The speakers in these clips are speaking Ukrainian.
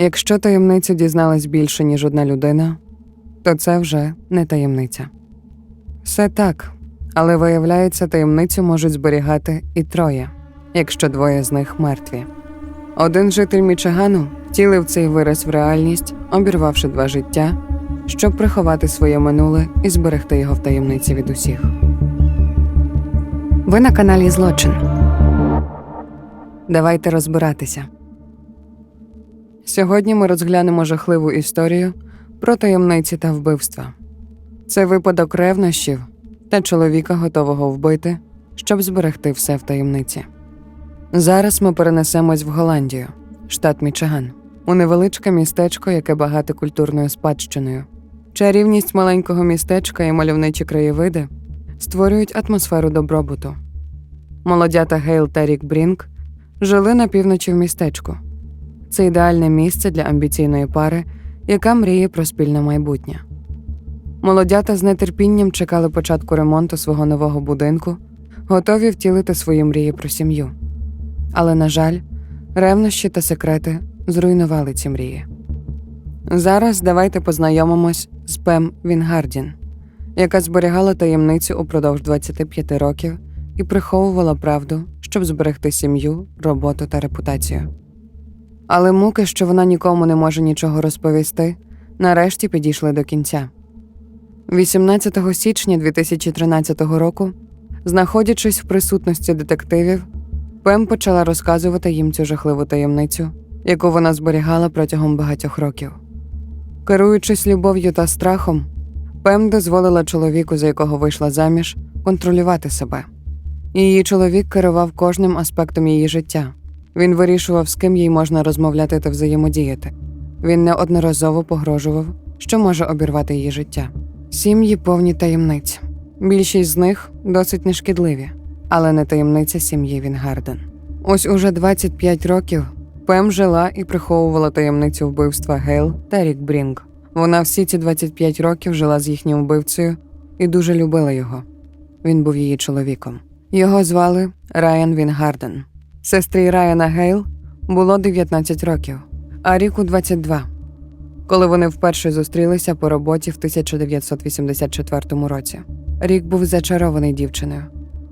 Якщо таємницю дізналась більше, ніж одна людина, то це вже не таємниця. Все так, але виявляється, таємницю можуть зберігати і троє, якщо двоє з них мертві. Один житель Мічигану втілив цей вираз в реальність, обірвавши два життя, щоб приховати своє минуле і зберегти його в таємниці від усіх. Ви на каналі Злочин. Давайте розбиратися. Сьогодні ми розглянемо жахливу історію про таємниці та вбивства. Це випадок ревнощів та чоловіка, готового вбити, щоб зберегти все в таємниці. Зараз ми перенесемось в Голландію, штат Мічиган, у невеличке містечко, яке багате культурною спадщиною. Чарівність маленького містечка і мальовничі краєвиди створюють атмосферу добробуту. Молодята Гейл та Рік Брінк жили на півночі в містечку. Це ідеальне місце для амбіційної пари, яка мріє про спільне майбутнє. Молодята з нетерпінням чекали початку ремонту свого нового будинку, готові втілити свої мрії про сім'ю. Але, на жаль, ревнощі та секрети зруйнували ці мрії. Зараз давайте познайомимось з Пем Вінгардін, яка зберігала таємницю упродовж 25 років і приховувала правду, щоб зберегти сім'ю, роботу та репутацію. Але муки, що вона нікому не може нічого розповісти, нарешті підійшли до кінця. 18 січня 2013 року, знаходячись в присутності детективів, Пем почала розказувати їм цю жахливу таємницю, яку вона зберігала протягом багатьох років. Керуючись любов'ю та страхом, Пем дозволила чоловіку, за якого вийшла заміж, контролювати себе. Її чоловік керував кожним аспектом її життя. Він вирішував, з ким їй можна розмовляти та взаємодіяти. Він неодноразово погрожував, що може обірвати її життя. Сім'ї повні таємниць. Більшість з них досить нешкідливі, але не таємниця сім'ї Вінгарден. Ось уже 25 років Пем жила і приховувала таємницю вбивства Гейл та Рік Брінг. Вона всі ці 25 років жила з їхнім вбивцею і дуже любила його. Він був її чоловіком. Його звали Райан Вінгарден. Сестрі Райана Гейл було 19 років, а Ріку 22, коли вони вперше зустрілися по роботі в 1984 році. Рік був зачарований дівчиною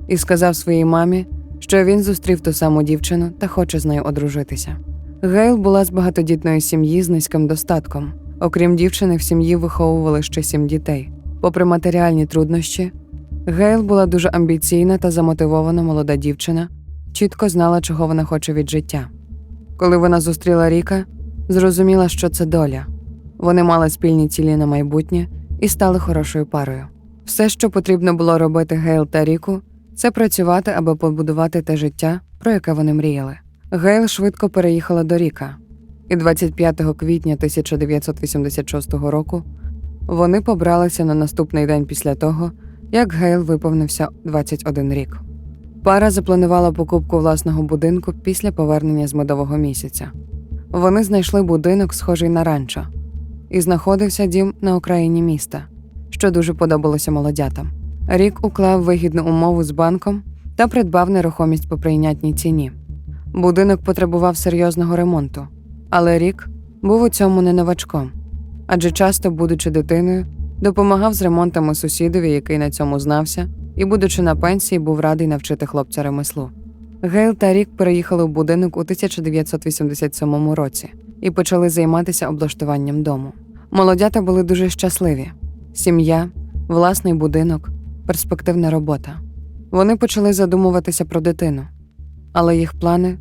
і сказав своїй мамі, що він зустрів ту саму дівчину та хоче з нею одружитися. Гейл була з багатодітної сім'ї з низьким достатком. Окрім дівчини, в сім'ї виховували ще сім дітей. Попри матеріальні труднощі, Гейл була дуже амбіційна та замотивована молода дівчина, чітко знала, чого вона хоче від життя. Коли вона зустріла Ріка, зрозуміла, що це доля. Вони мали спільні цілі на майбутнє і стали хорошою парою. Все, що потрібно було робити Гейл та Ріку, це працювати, аби побудувати те життя, про яке вони мріяли. Гейл швидко переїхала до Ріка, і 25 квітня 1986 року вони побралися на наступний день після того, як Гейл виповнився 21 рік. Пара запланувала покупку власного будинку після повернення з медового місяця. Вони знайшли будинок, схожий на ранчо, і знаходився дім на окраїні міста, що дуже подобалося молодятам. Рік уклав вигідну умову з банком та придбав нерухомість по прийнятній ціні. Будинок потребував серйозного ремонту, але Рік був у цьому не новачком, адже часто, будучи дитиною, допомагав з ремонтами сусідові, який на цьому знався, і, будучи на пенсії, був радий навчити хлопця ремеслу. Гейл та Рік переїхали в будинок у 1987 році і почали займатися облаштуванням дому. Молодята були дуже щасливі: сім'я, власний будинок, перспективна робота. Вони почали задумуватися про дитину, але їх плани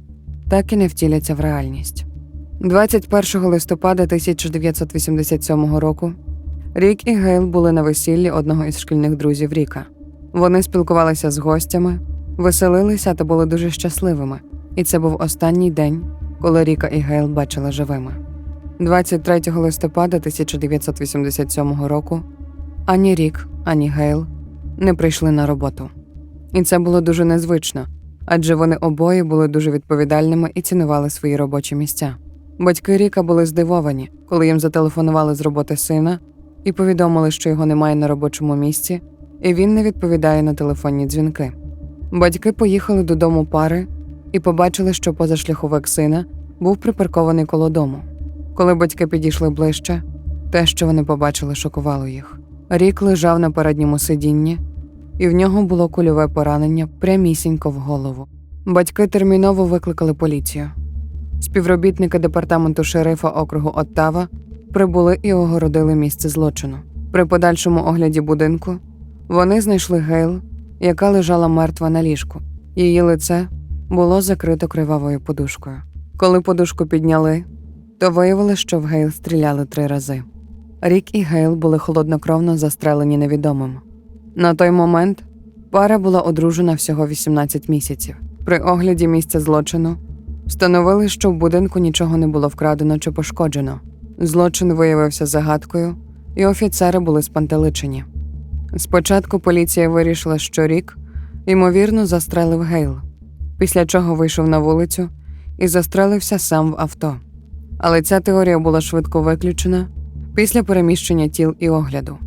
так і не втіляться в реальність. 21 листопада 1987 року Рік і Гейл були на весіллі одного із шкільних друзів Ріка. Вони спілкувалися з гостями, веселилися та були дуже щасливими, і це був останній день, коли Ріка і Гейл бачили живими. 23 листопада 1987 року ані Рік, ані Гейл не прийшли на роботу. І це було дуже незвично, адже вони обоє були дуже відповідальними і цінували свої робочі місця. Батьки Ріка були здивовані, коли їм зателефонували з роботи сина і повідомили, що його немає на робочому місці, і він не відповідає на телефонні дзвінки. Батьки поїхали додому пари і побачили, що позашляховик сина був припаркований коло дому. Коли батьки підійшли ближче, те, що вони побачили, шокувало їх. Рік лежав на передньому сидінні, і в нього було кульове поранення прямісінько в голову. Батьки терміново викликали поліцію. Співробітники департаменту шерифа округу Оттава прибули і огородили місце злочину. При подальшому огляді будинку вони знайшли Гейл, яка лежала мертва на ліжку. Її лице було закрито кривавою подушкою. Коли подушку підняли, то виявили, що в Гейл стріляли три рази. Рік і Гейл були холоднокровно застрелені невідомим. На той момент пара була одружена всього 18 місяців. При огляді місця злочину встановили, що в будинку нічого не було вкрадено чи пошкоджено. Злочин виявився загадкою, і офіцери були спантеличені. Спочатку поліція вирішила, що рік, ймовірно, застрелив Гейл, після чого вийшов на вулицю і застрелився сам в авто. Але ця теорія була швидко виключена після переміщення тіл і огляду.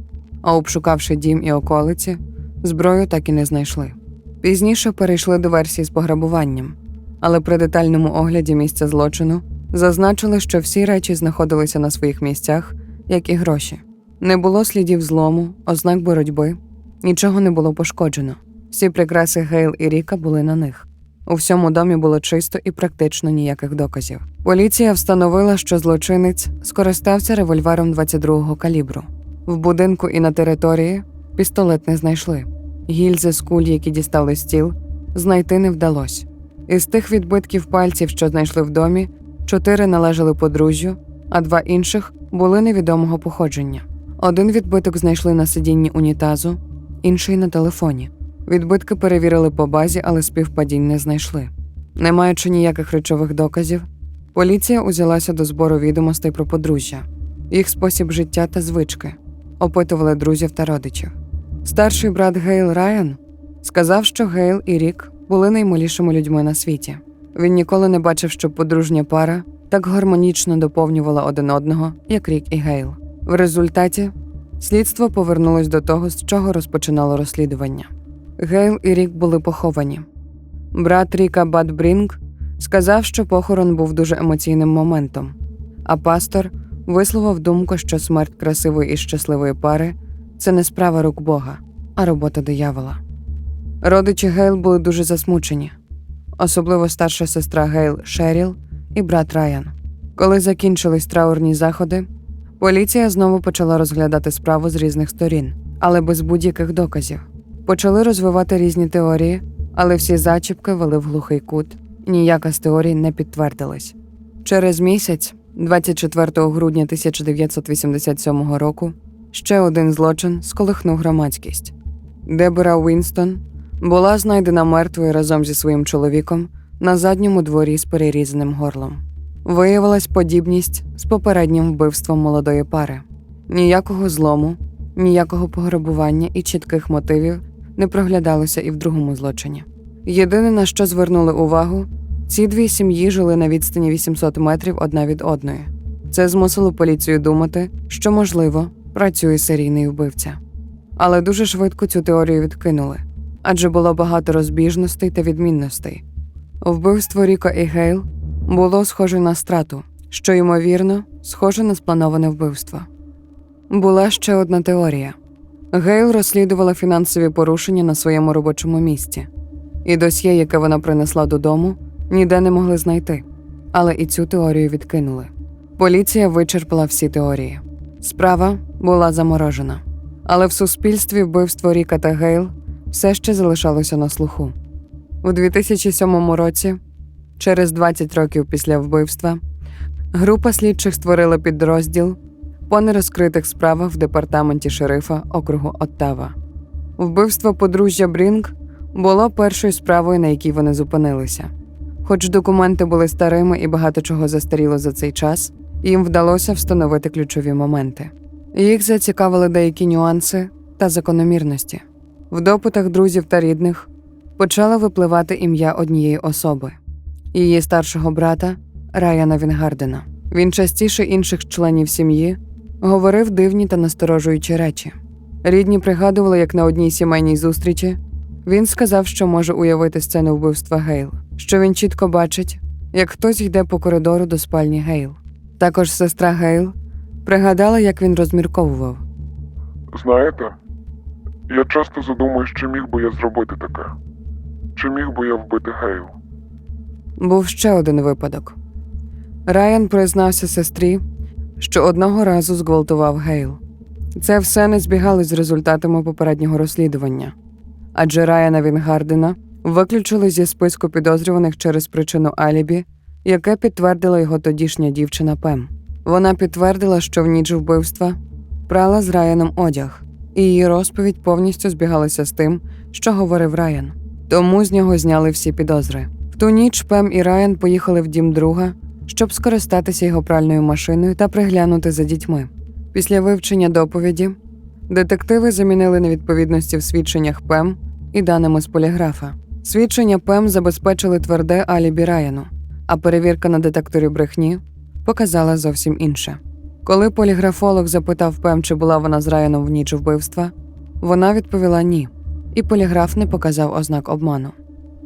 А обшукавши дім і околиці, зброю так і не знайшли. Пізніше перейшли до версії з пограбуванням, але при детальному огляді місця злочину зазначили, що всі речі знаходилися на своїх місцях, як і гроші. Не було слідів злому, ознак боротьби, нічого не було пошкоджено. Всі прикраси Гейл і Ріка були на них. У всьому домі було чисто і практично ніяких доказів. Поліція встановила, що злочинець скористався револьвером 22-го калібру. В будинку і на території пістолет не знайшли. Гільзи з куль, які дістали з тіл, знайти не вдалося. Із тих відбитків пальців, що знайшли в домі, чотири належали подружжю, а два інших були невідомого походження. Один відбиток знайшли на сидінні унітазу, інший на телефоні. Відбитки перевірили по базі, але співпадінь не знайшли. Не маючи ніяких речових доказів, поліція узялася до збору відомостей про подружжя, їх спосіб життя та звички, опитували друзів та родичів. Старший брат Гейл Райан сказав, що Гейл і Рік були наймилішими людьми на світі. Він ніколи не бачив, щоб подружня пара так гармонічно доповнювала один одного, як Рік і Гейл. В результаті слідство повернулось до того, з чого розпочинало розслідування. Гейл і Рік були поховані. Брат Ріка Бад Брінг сказав, що похорон був дуже емоційним моментом, а пастор висловив думку, що смерть красивої і щасливої пари це не справа рук Бога, а робота диявола. Родичі Гейл були дуже засмучені, особливо старша сестра Гейл Шеріл і брат Райан. Коли закінчились траурні заходи, поліція знову почала розглядати справу з різних сторін, але без будь-яких доказів. Почали розвивати різні теорії, але всі зачіпки вели в глухий кут, ніяка з теорій не підтвердилась. Через місяць, 24 грудня 1987 року, ще один злочин сколихнув громадськість. Дебора Уінстон була знайдена мертвою разом зі своїм чоловіком на задньому дворі з перерізаним горлом. Виявилась подібність з попереднім вбивством молодої пари. Ніякого злому, ніякого пограбування і чітких мотивів не проглядалося і в другому злочині. Єдине, на що звернули увагу, ці дві сім'ї жили на відстані 800 метрів одна від одної. Це змусило поліцію думати, що, можливо, працює серійний вбивця. Але дуже швидко цю теорію відкинули, адже було багато розбіжностей та відмінностей. Вбивство Ріко і Гейл було схоже на страту, що, ймовірно, схоже на сплановане вбивство. Була ще одна теорія. Гейл розслідувала фінансові порушення на своєму робочому місці, і досьє, яке вона принесла додому, ніде не могли знайти. Але і цю теорію відкинули. Поліція вичерпала всі теорії. Справа була заморожена. Але в суспільстві вбивство Ріка та Гейл все ще залишалося на слуху. У 2007 році, через 20 років після вбивства, група слідчих створила підрозділ по нерозкритих справах в департаменті шерифа округу Оттава. Вбивство подружжя Брінг було першою справою, на якій вони зупинилися. Хоч документи були старими і багато чого застаріло за цей час, їм вдалося встановити ключові моменти. Їх зацікавили деякі нюанси та закономірності. В допитах друзів та рідних почало випливати ім'я однієї особи її старшого брата Райана Вінгардена. Він частіше інших членів сім'ї говорив дивні та насторожуючі речі. Рідні пригадували, як на одній сімейній зустрічі він сказав, що може уявити сцену вбивства Гейл, що він чітко бачить, як хтось йде по коридору до спальні Гейл. Також сестра Гейл пригадала, як він розмірковував. Знаєте, я часто задумуюсь, чи міг би я зробити таке. Чи міг би я вбити Гейл? Був ще один випадок. Райан признався сестрі, що одного разу зґвалтував Гейл. Це все не збігало з результатами попереднього розслідування, адже Райана Вінгардена виключили зі списку підозрюваних через причину алібі, яке підтвердила його тодішня дівчина Пем. Вона підтвердила, що в ніч вбивства прала з Раяном одяг, і її розповідь повністю збігалася з тим, що говорив Райан. Тому з нього зняли всі підозри. В ту ніч Пем і Райан поїхали в дім друга, щоб скористатися його пральною машиною та приглянути за дітьми. Після вивчення доповіді детективи замінили невідповідності в свідченнях Пем і даними з поліграфа. Свідчення Пем забезпечили тверде алібі Раяну, а перевірка на детекторі брехні показала зовсім інше. Коли поліграфолог запитав Пем, чи була вона з Раяном в ніч вбивства, вона відповіла ні, і поліграф не показав ознак обману.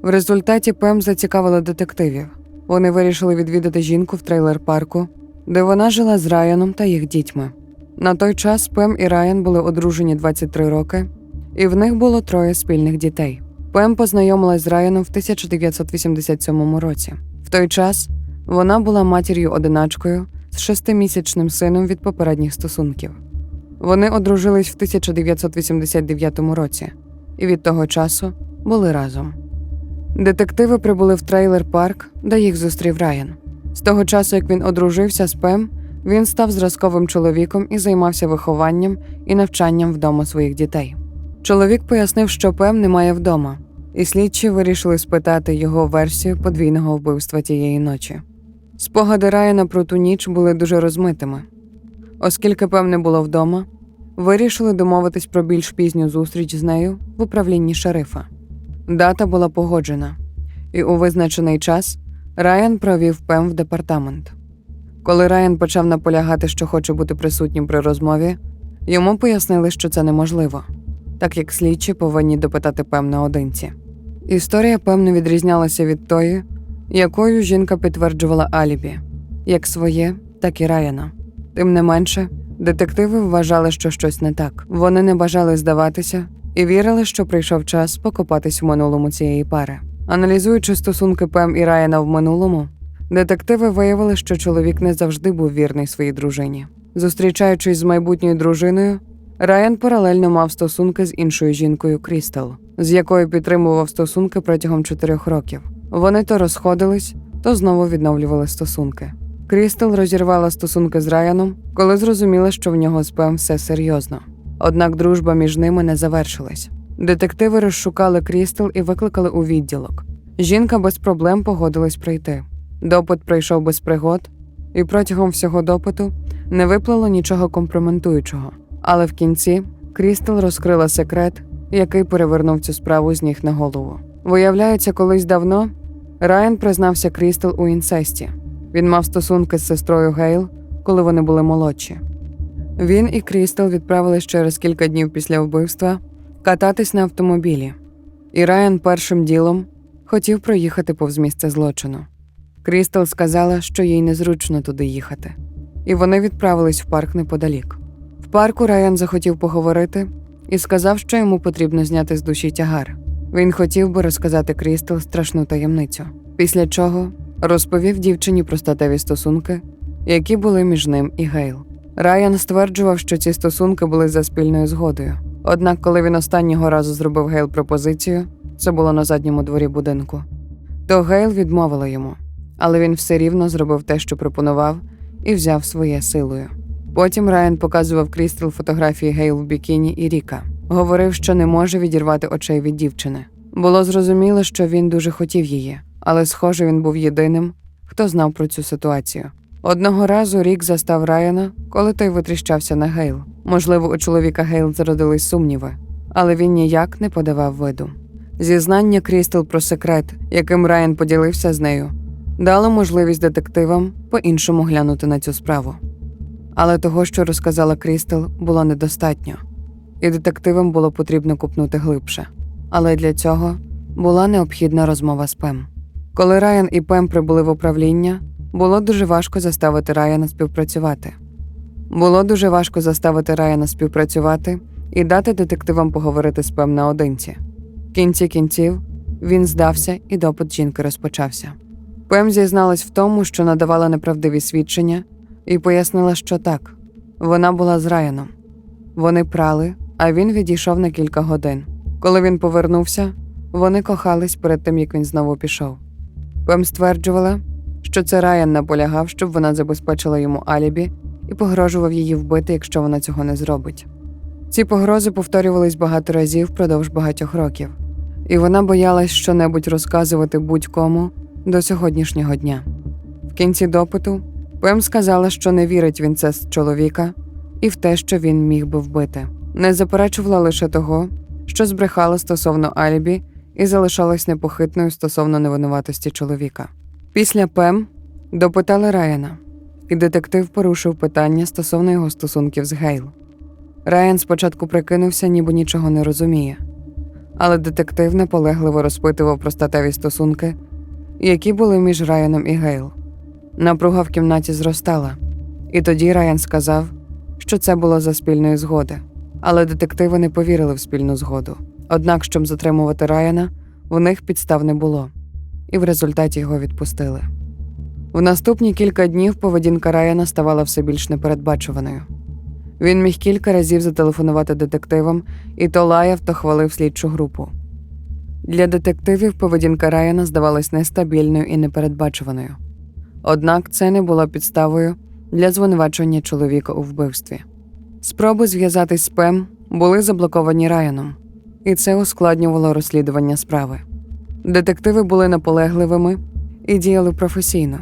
В результаті Пем зацікавила детективів. Вони вирішили відвідати жінку в трейлер-парку, де вона жила з Раяном та їх дітьми. На той час Пем і Райан були одружені 23 роки, і в них було троє спільних дітей. Пем познайомилась з Раяном в 1987 році. В той час вона була матір'ю-одиначкою з шестимісячним сином від попередніх стосунків. Вони одружились в 1989 році і від того часу були разом. Детективи прибули в трейлер-парк, де їх зустрів Райан. З того часу, як він одружився з Пем, він став зразковим чоловіком і займався вихованням і навчанням вдома своїх дітей. Чоловік пояснив, що Пем немає вдома, і слідчі вирішили спитати його версію подвійного вбивства тієї ночі. Спогади Райана про ту ніч були дуже розмитими. Оскільки Пем не було вдома, вирішили домовитись про більш пізню зустріч з нею в управлінні шерифа. Дата була погоджена, і у визначений час Райан провів Пем в департамент. Коли Райан почав наполягати, що хоче бути присутнім при розмові, йому пояснили, що це неможливо, так як слідчі повинні допитати Пем наодинці. Історія Пем не відрізнялася від тої, якою жінка підтверджувала алібі, як своє, так і Райана. Тим не менше, детективи вважали, що щось не так. Вони не бажали здаватися і вірили, що прийшов час покопатись в минулому цієї пари. Аналізуючи стосунки Пем і Райана в минулому, детективи виявили, що чоловік не завжди був вірний своїй дружині. Зустрічаючись з майбутньою дружиною, Райан паралельно мав стосунки з іншою жінкою Крістал, з якою підтримував стосунки протягом чотирьох років. Вони то розходились, то знову відновлювали стосунки. Крістал розірвала стосунки з Райаном, коли зрозуміла, що в нього з Пем все серйозно. Однак дружба між ними не завершилась. Детективи розшукали Крістал і викликали у відділок. Жінка без проблем погодилась прийти. Допит пройшов без пригод, і протягом всього допиту не виплило нічого компрометуючого. Але в кінці Крістал розкрила секрет, який перевернув цю справу з ніг на голову. Виявляється, колись давно Райан признався Крістал у інцесті. Він мав стосунки з сестрою Гейл, коли вони були молодші. Він і Крістал відправились через кілька днів після вбивства кататись на автомобілі, і Райан першим ділом хотів проїхати повз місце злочину. Крістал сказала, що їй незручно туди їхати, і вони відправились в парк неподалік. В парку Райан захотів поговорити і сказав, що йому потрібно зняти з душі тягар. Він хотів би розказати Крістал страшну таємницю, після чого розповів дівчині про статеві стосунки, які були між ним і Гейл. Райан стверджував, що ці стосунки були за спільною згодою. Однак, коли він останнього разу зробив Гейл пропозицію, це було на задньому дворі будинку, то Гейл відмовила йому, але він все рівно зробив те, що пропонував, і взяв своє силою. Потім Райан показував Крістел фотографії Гейл в бікіні і Ріка. Говорив, що не може відірвати очей від дівчини. Було зрозуміло, що він дуже хотів її, але, схоже, він був єдиним, хто знав про цю ситуацію. Одного разу Рік застав Райана, коли той витріщався на Гейл. Можливо, у чоловіка Гейл зародились сумніви, але він ніяк не подавав виду. Зізнання Крістел про секрет, яким Райан поділився з нею, дало можливість детективам по-іншому глянути на цю справу. Але того, що розказала Крістел, було недостатньо, і детективам було потрібно купнути глибше. Але для цього була необхідна розмова з Пем. Коли Райан і Пем прибули в управління, було дуже важко заставити Райана співпрацювати. Було дуже важко заставити Райана співпрацювати і дати детективам поговорити з Пем наодинці. В кінці кінців він здався, і допит жінки розпочався. Пем зізналась в тому, що надавала неправдиві свідчення, і пояснила, що так, вона була з Райаном. Вони прали, а він відійшов на кілька годин. Коли він повернувся, вони кохались перед тим, як він знову пішов. Пем стверджувала, що це Райан наполягав, щоб вона забезпечила йому алібі і погрожував її вбити, якщо вона цього не зробить. Ці погрози повторювались багато разів впродовж багатьох років, і вона боялась щонебудь розказувати будь-кому до сьогоднішнього дня. В кінці допиту Пем сказала, що не вірить в інцест чоловіка і в те, що він міг би вбити. Не заперечувала лише того, що збрехала стосовно алібі і залишалась непохитною стосовно невинуватості чоловіка. Після Пем допитали Райана, і детектив порушив питання стосовно його стосунків з Гейл. Райан спочатку прикинувся, ніби нічого не розуміє, але детектив наполегливо розпитував про статеві стосунки, які були між Райаном і Гейл. Напруга в кімнаті зростала, і тоді Райан сказав, що це було за спільної згоди, але детективи не повірили в спільну згоду. Однак, щоб затримувати Райана, в них підстав не було, і в результаті його відпустили. В наступні кілька днів поведінка Райана ставала все більш непередбачуваною. Він міг кілька разів зателефонувати детективам, і то лаяв, то хвалив слідчу групу. Для детективів поведінка Райана здавалась нестабільною і непередбачуваною. Однак це не було підставою для звинувачення чоловіка у вбивстві. Спроби зв'язатись з Пем були заблоковані Райаном, і це ускладнювало розслідування справи. Детективи були наполегливими і діяли професійно.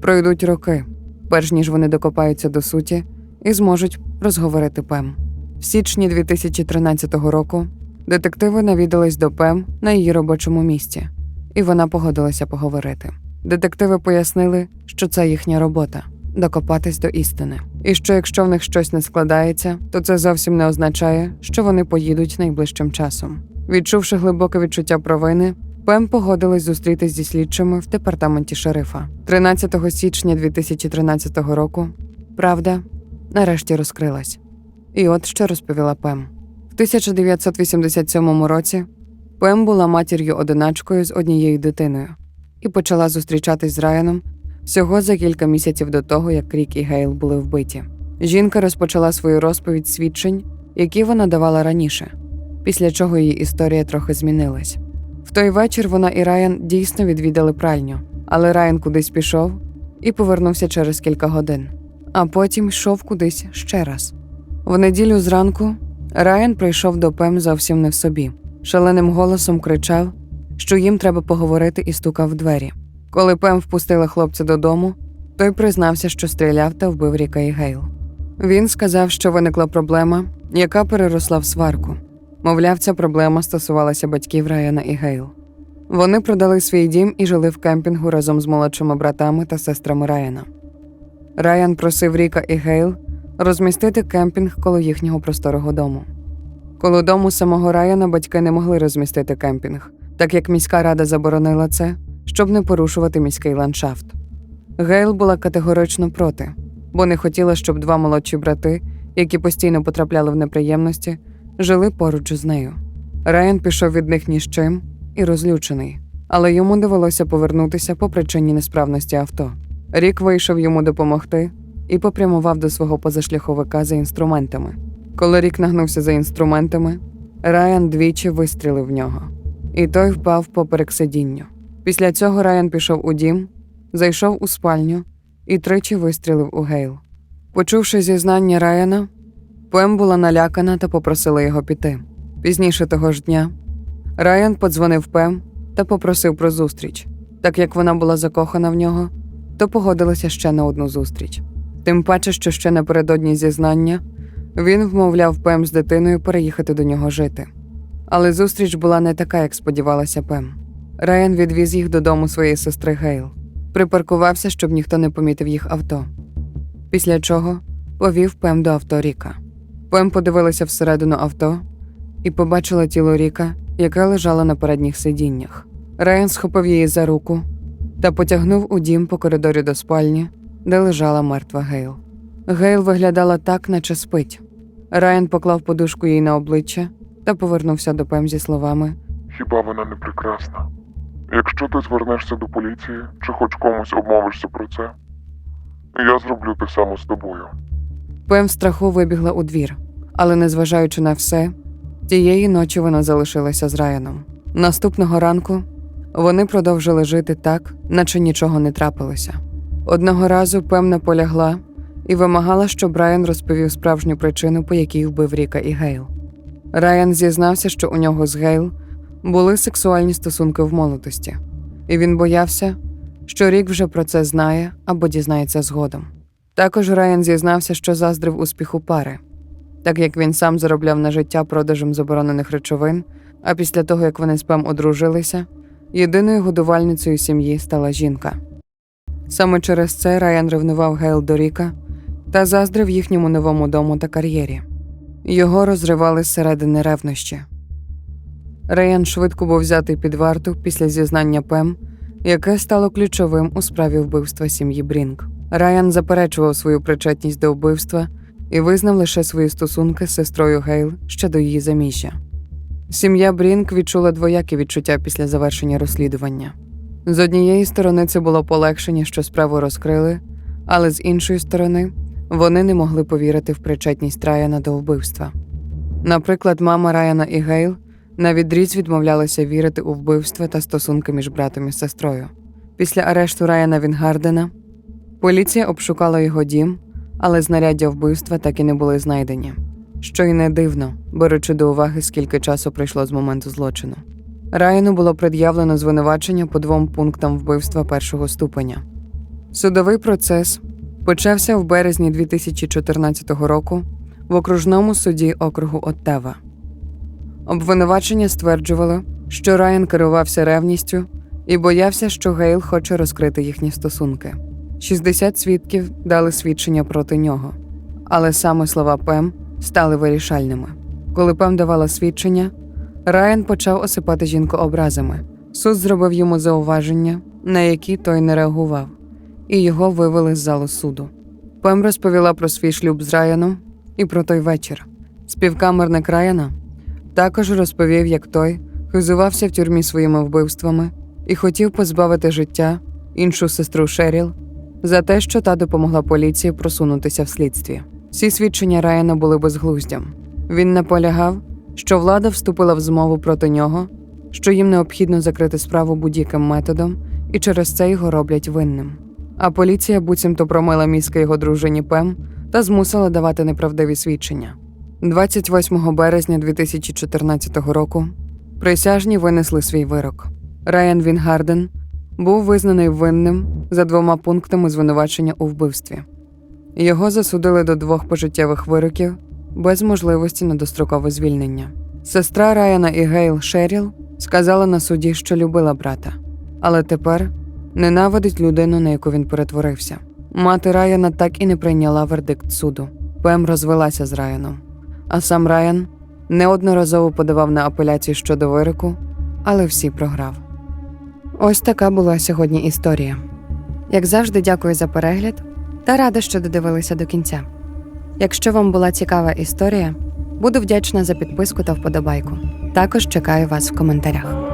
Пройдуть роки, перш ніж вони докопаються до суті і зможуть розговорити Пем. В січні 2013 року детективи навідались до Пем на її робочому місці, і вона погодилася поговорити. Детективи пояснили, що це їхня робота докопатись до істини, і що якщо в них щось не складається, то це зовсім не означає, що вони поїдуть найближчим часом. Відчувши глибоке відчуття провини, Пем погодилась зустрітись зі слідчими в департаменті шерифа. 13 січня 2013 року правда нарешті розкрилась. І от що розповіла Пем. В 1987 році Пем була матір'ю одиначкою з однією дитиною і почала зустрічатись з Райаном всього за кілька місяців до того, як Рік і Гейл були вбиті. Жінка розпочала свою розповідь свідчень, які вона давала раніше, після чого її історія трохи змінилась. В той вечір вона і Райан дійсно відвідали пральню, але Райан кудись пішов і повернувся через кілька годин, а потім йшов кудись ще раз. В неділю зранку Райан прийшов до Пем зовсім не в собі. Шаленим голосом кричав, що їм треба поговорити і стукав в двері. Коли Пем впустила хлопця додому, той признався, що стріляв та вбив Ріка і Гейл. Він сказав, що виникла проблема, яка переросла в сварку. Мовляв, ця проблема стосувалася батьків Райана і Гейл. Вони продали свій дім і жили в кемпінгу разом з молодшими братами та сестрами Райана. Райан просив Ріка і Гейл розмістити кемпінг коло їхнього просторого дому. Коло дому самого Райана батьки не могли розмістити кемпінг, так як міська рада заборонила це, щоб не порушувати міський ландшафт. Гейл була категорично проти, бо не хотіла, щоб два молодші брати, які постійно потрапляли в неприємності, жили поруч з нею. Райан пішов від них ні з чим і розлючений, але йому довелося повернутися по причині несправності авто. Рік вийшов йому допомогти і попрямував до свого позашляховика за інструментами. Коли Рік нагнувся за інструментами, Райан двічі вистрілив в нього, і той впав поперек сидінню. Після цього Райан пішов у дім, зайшов у спальню і тричі вистрілив у Гейл. Почувши зізнання Райана, Пем була налякана та попросила його піти. Пізніше того ж дня Райан подзвонив Пем та попросив про зустріч. Так як вона була закохана в нього, то погодилася ще на одну зустріч. Тим паче, що ще напередодні зізнання він вмовляв Пем з дитиною переїхати до нього жити. Але зустріч була не така, як сподівалася Пем. Райан відвіз їх додому своєї сестри Гейл, припаркувався, щоб ніхто не помітив їх авто. Після чого повів Пем до авто Ріка. Пем подивилася всередину авто і побачила тіло Ріка, яке лежало на передніх сидіннях. Райан схопив її за руку, та потягнув у дім по коридорі до спальні, де лежала мертва Гейл. Гейл виглядала так, наче спить. Райан поклав подушку їй на обличчя та повернувся до Пем зі словами: Хіба вона не прекрасна? Якщо ти звернешся до поліції чи хоч комусь обмовишся про це, я зроблю те саме з тобою. Пем страху вибігла у двір, але незважаючи на все, тієї ночі вона залишилася з Райаном. Наступного ранку вони продовжили жити так, наче нічого не трапилося. Одного разу Пем наполягла і вимагала, щоб Райан розповів справжню причину, по якій вбив Ріка і Гейл. Райан зізнався, що у нього з Гейл були сексуальні стосунки в молодості, і він боявся, що Рік вже про це знає або дізнається згодом. Також Райан зізнався, що заздрив успіху пари, так як він сам заробляв на життя продажем заборонених речовин, а після того, як вони з Пем одружилися, єдиною годувальницею сім'ї стала жінка. Саме через це Райан ревнував Гейл до Ріка та заздрив їхньому новому дому та кар'єрі. Його розривали зсередини ревнощі. Райан швидко був взятий під варту після зізнання Пем, яке стало ключовим у справі вбивства сім'ї Брінк. Райан заперечував свою причетність до вбивства і визнав лише свої стосунки з сестрою Гейл ще до її заміжжя. Сім'я Брінк відчула двоякі відчуття після завершення розслідування. З однієї сторони, це було полегшення, що справу розкрили, але з іншої сторони, вони не могли повірити в причетність Райана до вбивства. Наприклад, мама Райана і Гейл навідріз відмовлялися вірити у вбивство та стосунки між братом і сестрою. Після арешту Райана Вінгардена поліція обшукала його дім, але знаряддя вбивства так і не були знайдені. Що й не дивно, беручи до уваги, скільки часу пройшло з моменту злочину. Райану було пред'явлено звинувачення по двом пунктам вбивства першого ступеня. Судовий процес почався в березні 2014 року в окружному суді округу Оттава. Обвинувачення стверджувало, що Райан керувався ревністю і боявся, що Гейл хоче розкрити їхні стосунки. 60 свідків дали свідчення проти нього, але саме слова Пем стали вирішальними. Коли Пем давала свідчення, Райан почав осипати жінку образами. Суд зробив йому зауваження, на які той не реагував, і його вивели з залу суду. Пем розповіла про свій шлюб з Райаном і про той вечір. Співкамерник Райана також розповів, як той хизувався в тюрмі своїми вбивствами і хотів позбавити життя іншу сестру Шеріл за те, що та допомогла поліції просунутися в слідстві. Всі свідчення Райана були безглуздям. Він наполягав, що влада вступила в змову проти нього, що їм необхідно закрити справу будь-яким методом, і через це його роблять винним. А поліція буцімто промила мізки його дружині Пем та змусила давати неправдиві свідчення. 28 березня 2014 року присяжні винесли свій вирок. Райан Вінгарден був визнаний винним за двома пунктами звинувачення у вбивстві. Його засудили до двох пожиттєвих вироків без можливості на дострокове звільнення. Сестра Райана і Гейл Шеріл сказала на суді, що любила брата, але тепер ненавидить людину, на яку він перетворився. Мати Райана так і не прийняла вердикт суду. Пем розвелася з Райаном, а сам Райан неодноразово подавав на апеляцію щодо вироку, але всі програв. Ось така була сьогодні історія. Як завжди, дякую за перегляд та рада, що додивилися до кінця. Якщо вам була цікава історія, буду вдячна за підписку та вподобайку. Також чекаю вас в коментарях.